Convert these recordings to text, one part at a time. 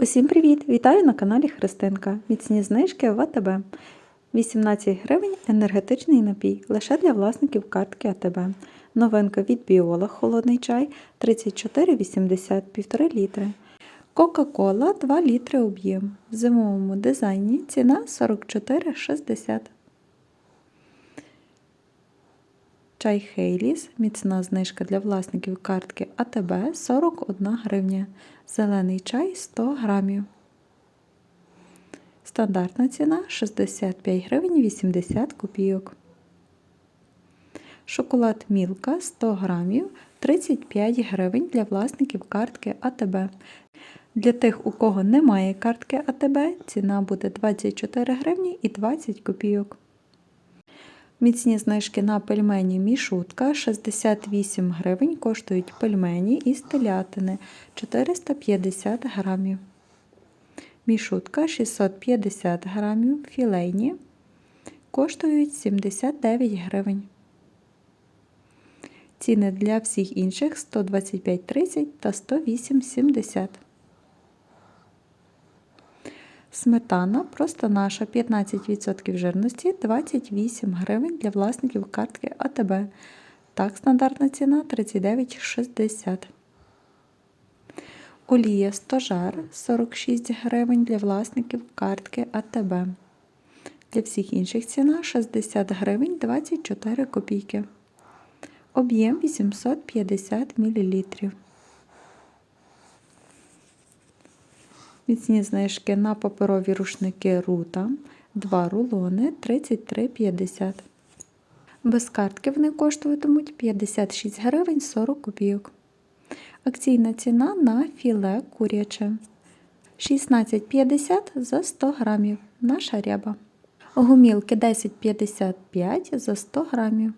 Усім привіт! Вітаю на каналі Христинка. Міцні знижки в АТБ. 18 гривень енергетичний напій лише для власників картки АТБ. Новинка від Біола холодний чай 34,80 1,5 літри. Кока-кола 2 літри об'єм. В зимовому дизайні ціна 44,60. Чай Хейліс, міцна знижка для власників картки АТБ 41 гривня. Зелений чай 100 грамів. Стандартна ціна 65 гривень 80 копійок. Шоколад Мілка 100 грамів 35 гривень для власників картки АТБ. Для тих, у кого немає картки АТБ, ціна буде 24 гривні і 20 копійок. Міцні знижки на пельмені мішутка 68 гривень коштують пельмені із телятини 450 грамів. Мішутка 650 грамів філейні коштують 79 гривень. Ціни для всіх інших 125,30 та 108,70. Сметана просто наша 15% жирності 28 гривень для власників картки АТБ. Так, стандартна ціна 39,60. Олія стожар 46 гривень для власників картки АТБ. Для всіх інших ціна 60 гривень 24 копійки. Об'єм 850 мл. Міцні знижки на паперові рушники рута 2 рулони 33,50. Без картки вони коштуватимуть 56 гривень 40 копійок. Акційна ціна на філе куряче 16,50 за 100 грамів. Наша ряба. Гумілки 10,55 за 100 грамів.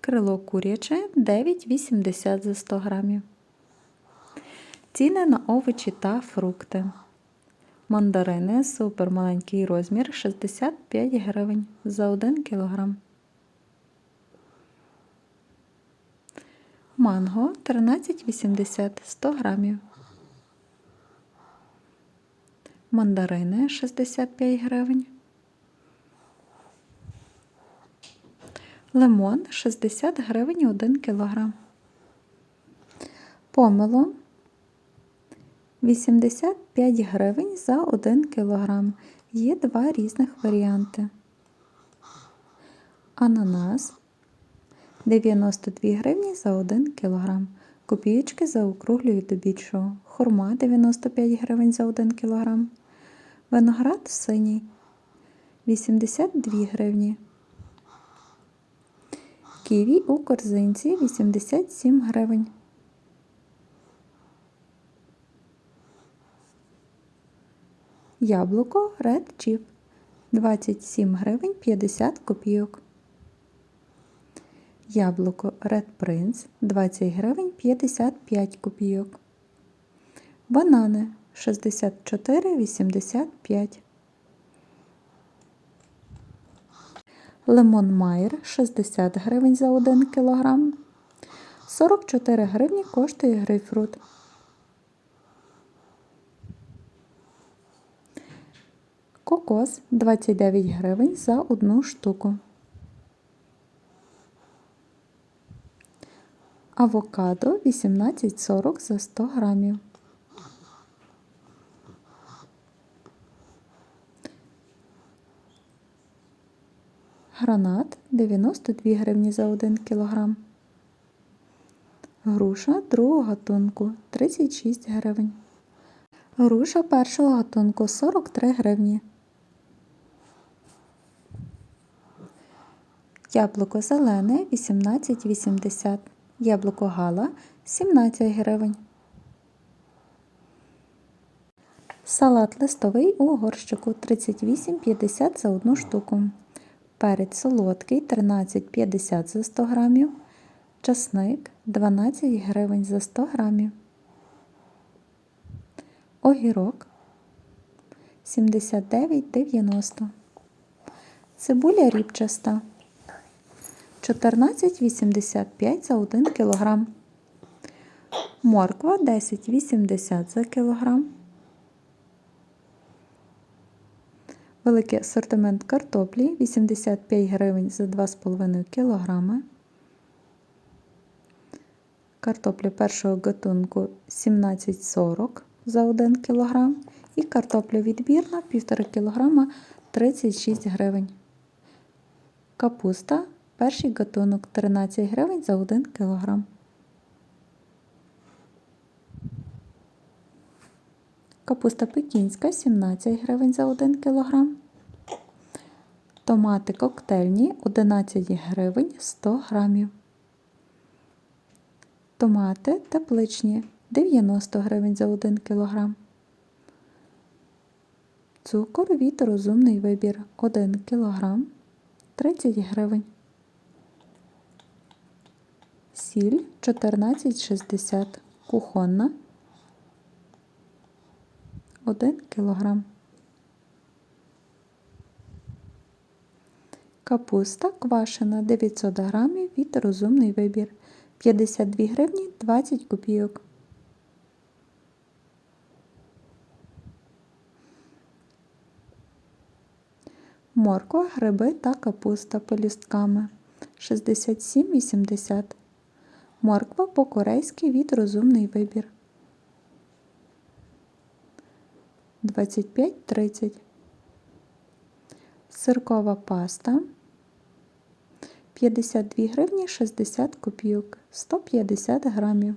Крило куряче 9,80 за 100 грамів. Ціни на овочі та фрукти. Мандарини супер маленький розмір 65 гривень за 1 кг. Манго 13,80 100 грамів. Мандарини 65 гривень. Лимон 60 гривень 1 кг. Помело 85 гривень за 1 кг. Є два різних варіанти. Ананас 92 гривні за 1 кг. Копійочки заокруглюють до більшого. Хурма 95 гривень за 1 кг. Виноград синій 82 гривні. Ківі у корзинці 87 гривень. Яблуко Red Chip 27 гривень 50 копійок. Яблуко Red Prince 20 гривень 55 копійок. Банани 64,85. Лимон Майер 60 гривень за 1 кг. 44 гривні коштує грейпфрут. Кокос 29 гривень за одну штуку. Авокадо 18,40 за 100 грамів. Гранат 92 гривні за 1 кг. Груша другого гатунку 36 гривень. Груша першого гатунку 43 гривні. Яблуко зелене 18,80. Яблуко гала 17 гривень. Салат листовий у горщику 38,50 за одну штуку. Перець солодкий 13,50 за 100 грамів. Часник 12 гривень за 100 грамів. Огірок 79,90. Цибуля ріпчаста 14,85 за 1 кг. Морква 10,80 за кілограм. Великий асортимент картоплі 85 гривень за 2,5 кг. Картопля першого гатунку 17,40 за 1 кг. І картопля відбірна 1,5 кг 36 гривень. Капуста перший гатунок 13 гривень за 1 кг. Капуста пекінська 17 гривень за 1 кг. Томати коктейльні 11 гривень 100 грамів. Томати тепличні 90 гривень за 1 кг. Цукор від розумний вибір 1 кг 30 гривень. Сіль 14,60 кухонна 1 кг. Капуста квашена 900 грамів від розумний вибір 52 гривні 20 копійок. Морква, гриби та капуста пелюстками 67,80. Морква по-корейськи від розумний вибір 25,30. Сиркова паста 52 гривні 60 копійок 150 грамів.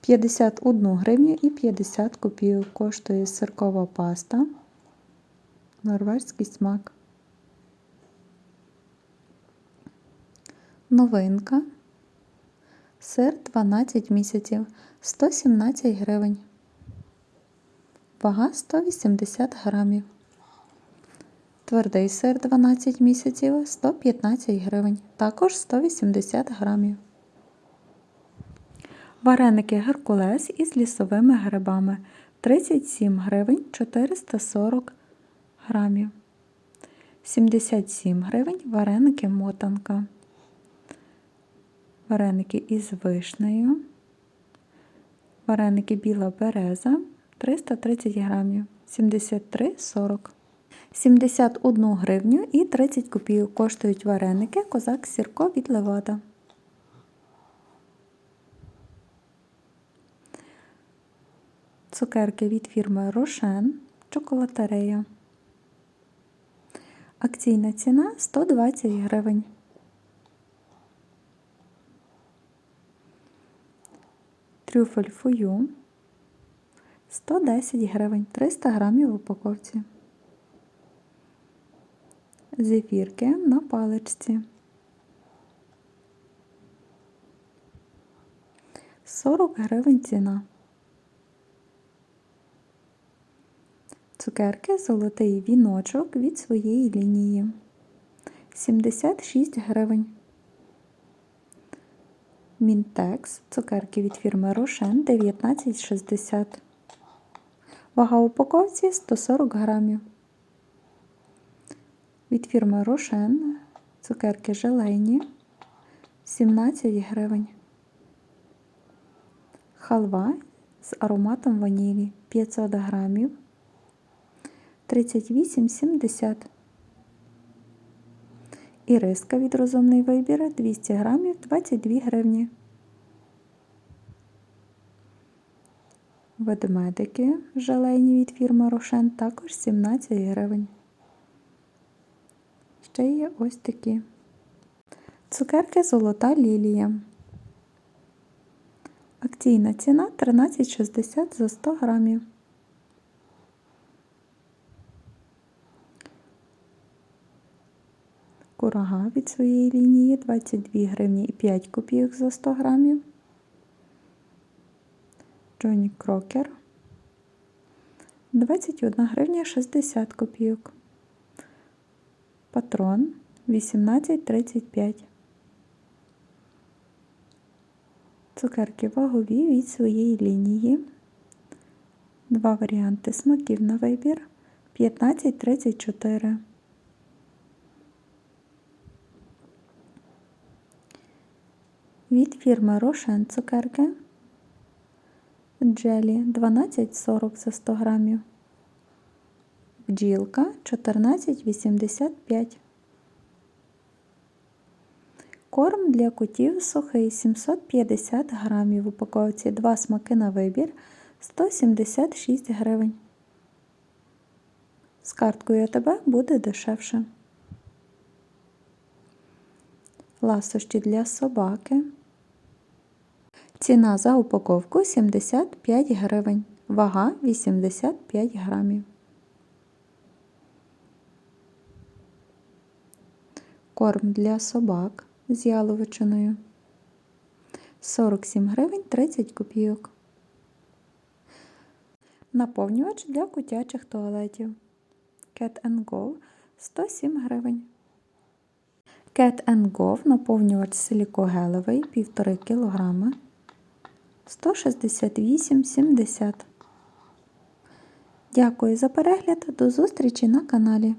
П'ятдесят одну гривню і 50 копійок коштує сиркова паста. Норвезький смак. Новинка. Сир 12 місяців 117 гривень. Вага 180 грамів. Твердий сир 12 місяців 115 гривень. Також 180 грамів. Вареники Геркулес із лісовими грибами 37 гривень 440 грамів. 77 гривень вареники мотанка. Вареники із вишнею. Вареники біла береза 330 грамів 73,40. 71 гривню і 30 копійок коштують вареники козак сірко від левада. Цукерки від фірми Рошен Чоколатерея. Акційна ціна 120 гривень. Трюфель фую 110 гривень 300 грамів в упаковці. Зефірки на паличці. 40 гривень ціна. Цукерки золотий віночок від своєї лінії. 76 гривень. Мінтекс, цукерки від фірми Рошен 19,60. Вага упаковці 140 грамів. Від фірми Рошен цукерки желейні 17 гривень. Халва з ароматом ванілі 500 грамів 38,70. Іриска від розумний вибір 200 грамів 22 гривні. Ведмедики желейні від фірми Рошен також 17 гривень. Ще є ось такі. Цукерки Золота лілія. Акційна ціна 13,60 за 100 грамів. Курага від своєї лінії 22 гривні і 5 копійок за 100 грамів. Джонні Крокер 21 гривня 60 копійок. Патрон 18,35. Цукерки вагові від своєї лінії. Два варіанти смаків на вибір 15,34. Від фірми Рошен цукерки Джелі 12,40 за 100 грамів. Бджілка 14,85. Корм для котів сухий 750 грамів в упаковці. Два смаки на вибір 176 гривень. З карткою АТБ буде дешевше. Ласощі для собаки. Ціна за упаковку 75 гривень. Вага 85 грамів. Корм для собак з яловичиною 47 гривень 30 копійок. Наповнювач для котячих туалетів Cat Go 107 гривень. Cat Go наповнювач силікогелевий 1,5 кг 168,70. Дякую за перегляд. До зустрічі на каналі.